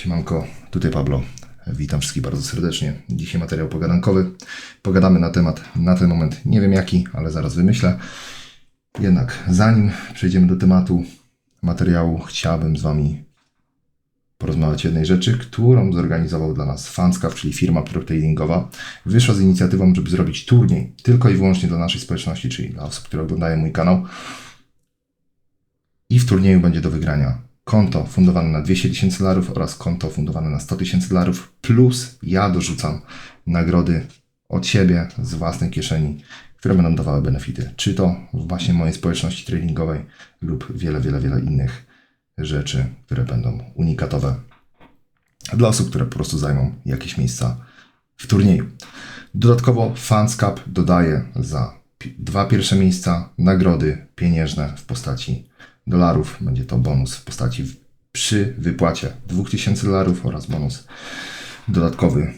Siemanko, tutaj Pablo. Witam wszystkich bardzo serdecznie. Dzisiaj materiał pogadankowy. Pogadamy na temat, na ten moment nie wiem jaki, ale zaraz wymyślę. Jednak zanim przejdziemy do tematu materiału, chciałbym z Wami porozmawiać o jednej rzeczy, którą zorganizował dla nas Fanscav, czyli firma tradingowa. Wyszła z inicjatywą, żeby zrobić turniej tylko i wyłącznie dla naszej społeczności, czyli dla osób, które oglądają mój kanał. I w turnieju będzie do wygrania konto fundowane na 200 tysięcy dolarów oraz konto fundowane na 100 tysięcy dolarów, plus ja dorzucam nagrody od siebie z własnej kieszeni, które będą dawały benefity. Czy to właśnie mojej społeczności tradingowej lub wiele, wiele, wiele innych rzeczy, które będą unikatowe dla osób, które po prostu zajmą jakieś miejsca w turnieju. Dodatkowo Fans Cup dodaje za dwa pierwsze miejsca nagrody pieniężne w postaci dolarów. Będzie to bonus w postaci przy wypłacie 2000 dolarów oraz bonus dodatkowy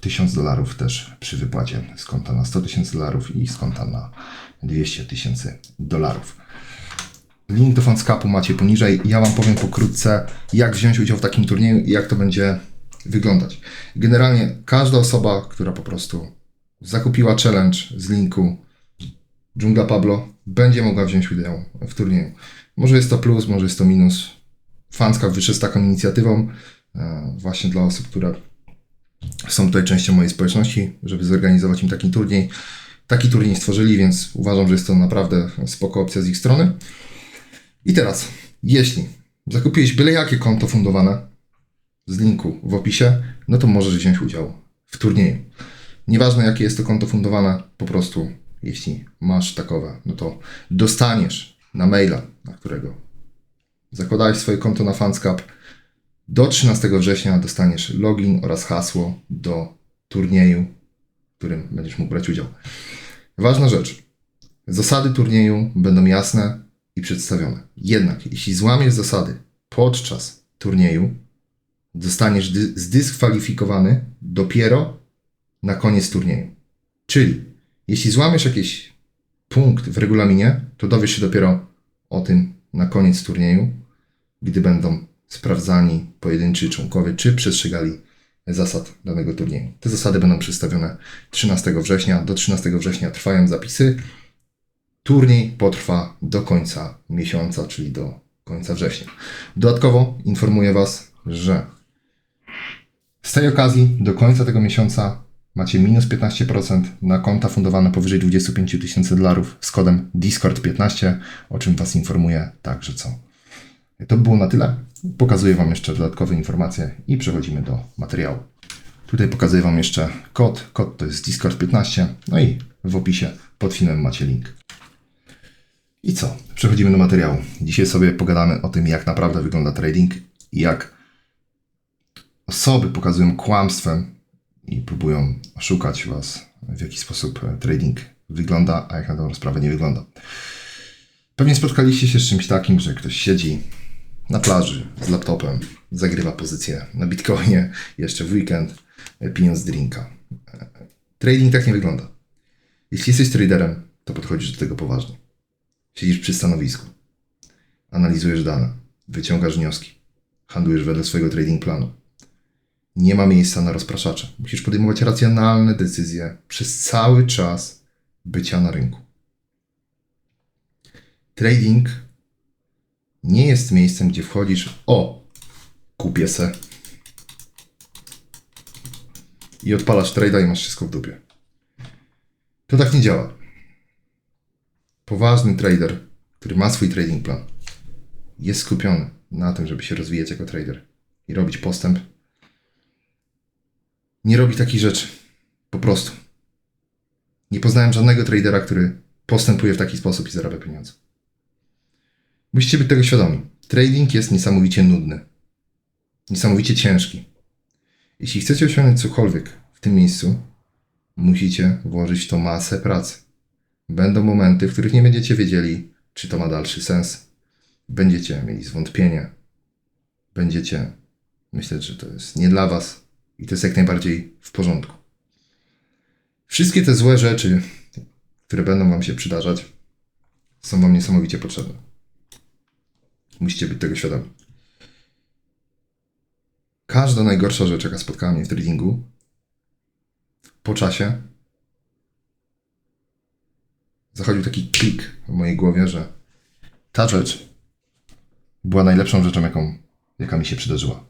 1000 dolarów też przy wypłacie z konta na 100 tysięcy dolarów i z konta na 200 tysięcy dolarów. Link do fanscapu macie poniżej. Ja Wam powiem pokrótce, jak wziąć udział w takim turnieju i jak to będzie wyglądać. Generalnie każda osoba, która po prostu zakupiła challenge z linku Dżungla Pablo, będzie mogła wziąć udział w turnieju. Może jest to plus, może jest to minus. Fanscap wyszedł z taką inicjatywą e, właśnie dla osób, które są tutaj częścią mojej społeczności, żeby zorganizować im taki turniej. Taki turniej stworzyli, więc uważam, że jest to naprawdę spoko opcja z ich strony. I teraz, jeśli zakupiłeś byle jakie konto fundowane z linku w opisie, no to możesz wziąć udział w turnieju. Nieważne jakie jest to konto fundowane, po prostu jeśli masz takowe, no to dostaniesz na maila, na którego zakładałeś swoje konto na Fanscap. Do 13 września dostaniesz login oraz hasło do turnieju, w którym będziesz mógł brać udział. Ważna rzecz. Zasady turnieju będą jasne i przedstawione. Jednak, jeśli złamiesz zasady podczas turnieju, zostaniesz dy- zdyskwalifikowany dopiero na koniec turnieju. Czyli, jeśli złamiesz jakiś punkt w regulaminie, to dowiesz się dopiero o tym na koniec turnieju, gdy będą sprawdzani pojedynczy członkowie, czy przestrzegali zasad danego turnieju. Te zasady będą przedstawione 13 września. Do 13 września trwają zapisy. Turniej potrwa do końca miesiąca, czyli do końca września. Dodatkowo informuję Was, że z tej okazji do końca tego miesiąca macie minus 15% na konta fundowane powyżej 25 tysięcy dolarów z kodem Discord15, o czym Was informuję także co. To by było na tyle. Pokazuję Wam jeszcze dodatkowe informacje i przechodzimy do materiału. Tutaj pokazuję Wam jeszcze kod. Kod to jest Discord15. No i w opisie pod filmem macie link. I co? Przechodzimy do materiału. Dzisiaj sobie pogadamy o tym, jak naprawdę wygląda trading i jak osoby pokazują kłamstwem i próbują oszukać Was, w jaki sposób e, trading wygląda, a jak na dobrą sprawę nie wygląda. Pewnie spotkaliście się z czymś takim, że ktoś siedzi na plaży z laptopem, zagrywa pozycję na bitcoinie, jeszcze w weekend, e, pijąc drinka. E, Trading tak nie wygląda. Jeśli jesteś traderem, to podchodzisz do tego poważnie. Siedzisz przy stanowisku, analizujesz dane, wyciągasz wnioski, handlujesz wedle swojego trading planu. Nie ma miejsca na rozpraszacze. Musisz podejmować racjonalne decyzje przez cały czas bycia na rynku. Trading nie jest miejscem, gdzie wchodzisz, o, kupię se i odpalasz trade'a i masz wszystko w dupie. To tak nie działa. Poważny trader, który ma swój trading plan, jest skupiony na tym, żeby się rozwijać jako trader i robić postęp. Nie robi takich rzeczy. Po prostu. Nie poznałem żadnego tradera, który postępuje w taki sposób i zarabia pieniądze. Musicie być tego świadomi. Trading jest niesamowicie nudny. Niesamowicie ciężki. Jeśli chcecie osiągnąć cokolwiek w tym miejscu, musicie włożyć w to masę pracy. Będą momenty, w których nie będziecie wiedzieli, czy to ma dalszy sens. Będziecie mieli zwątpienie. Będziecie myśleć, że to jest nie dla Was i to jest jak najbardziej w porządku. Wszystkie te złe rzeczy, które będą Wam się przydarzać, są Wam niesamowicie potrzebne. Musicie być tego świadomi. każda najgorsza rzecz, jaka spotkała mnie w tradingu, po czasie zachodził taki klik w mojej głowie, że ta rzecz była najlepszą rzeczą, jaką, jaka mi się przydarzyła.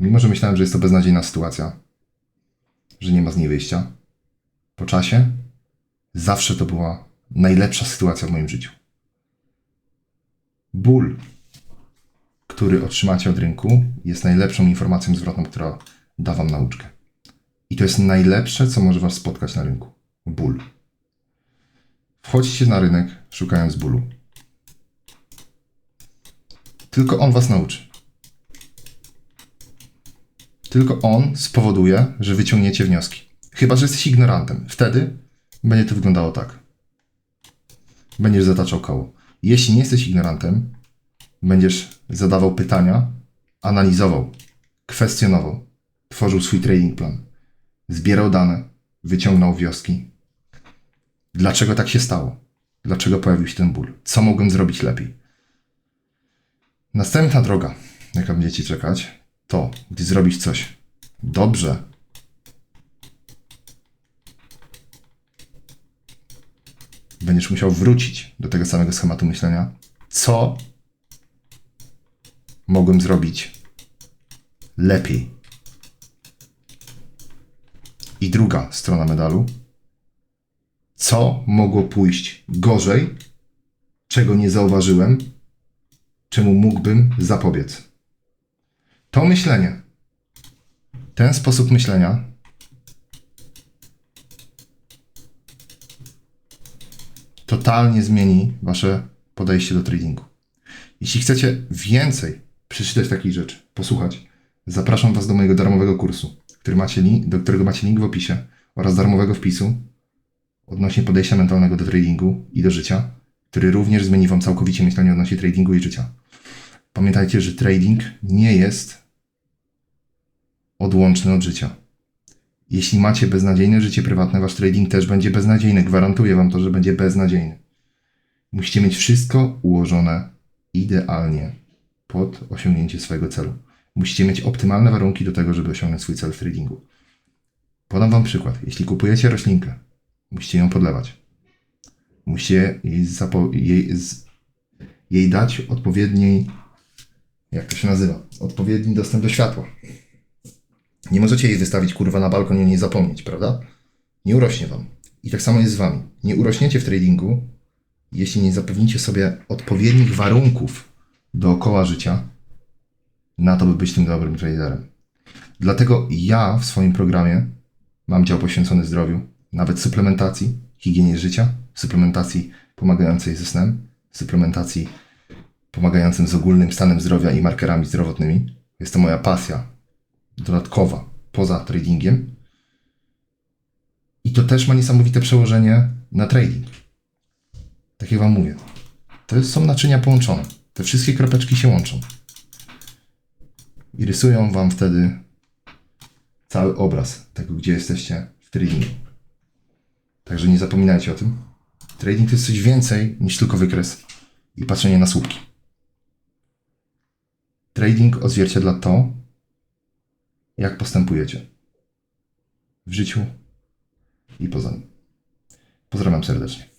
Mimo, że myślałem, że jest to beznadziejna sytuacja, że nie ma z niej wyjścia, po czasie zawsze to była najlepsza sytuacja w moim życiu. Ból, który otrzymacie od rynku, jest najlepszą informacją zwrotną, która da Wam nauczkę. I to jest najlepsze, co może Was spotkać na rynku. Ból. Wchodźcie na rynek szukając bólu. Tylko on Was nauczy. Tylko on spowoduje, że wyciągniecie wnioski. Chyba, że jesteś ignorantem. Wtedy będzie to wyglądało tak. Będziesz zataczał koło. Jeśli nie jesteś ignorantem, będziesz zadawał pytania, analizował, kwestionował, tworzył swój trading plan, zbierał dane, wyciągnął wnioski. Dlaczego tak się stało? Dlaczego pojawił się ten ból? Co mogłem zrobić lepiej? Następna droga, jaka będziecie czekać, to gdy zrobisz coś dobrze, będziesz musiał wrócić do tego samego schematu myślenia, co mogłem zrobić lepiej. I druga strona medalu, co mogło pójść gorzej, czego nie zauważyłem, czemu mógłbym zapobiec. To myślenie, ten sposób myślenia totalnie zmieni wasze podejście do tradingu. Jeśli chcecie więcej przeczytać takich rzeczy, posłuchać, zapraszam was do mojego darmowego kursu, który macie link, do którego macie link w opisie oraz darmowego wpisu odnośnie podejścia mentalnego do tradingu i do życia, który również zmieni wam całkowicie myślenie odnośnie tradingu i życia. Pamiętajcie, że trading nie jest odłączny od życia. Jeśli macie beznadziejne życie prywatne, wasz trading też będzie beznadziejny. Gwarantuję wam to, że będzie beznadziejny. Musicie mieć wszystko ułożone idealnie pod osiągnięcie swojego celu. Musicie mieć optymalne warunki do tego, żeby osiągnąć swój cel w tradingu. Podam wam przykład. Jeśli kupujecie roślinkę, musicie ją podlewać. Musicie jej, jej, jej dać odpowiedniej, jak to się nazywa, odpowiedni dostęp do światła. Nie możecie jej wystawić kurwa na balkon i o niej zapomnieć, prawda? Nie urośnie wam. I tak samo jest z wami. Nie urośniecie w tradingu, jeśli nie zapewnicie sobie odpowiednich warunków dookoła życia na to, by być tym dobrym traderem. Dlatego ja w swoim programie mam dział poświęcony zdrowiu, nawet suplementacji, higienie życia, suplementacji pomagającej ze snem, suplementacji pomagającym z ogólnym stanem zdrowia i markerami zdrowotnymi. Jest to moja pasja dodatkowa poza tradingiem. I to też ma niesamowite przełożenie na trading. Tak jak Wam mówię, to są naczynia połączone. Te wszystkie kropeczki się łączą. I rysują Wam wtedy cały obraz tego, gdzie jesteście w tradingu. Także nie zapominajcie o tym. Trading to jest coś więcej niż tylko wykres i patrzenie na słupki. Trading odzwierciedla to, jak postępujecie w życiu i poza nim. Pozdrawiam serdecznie.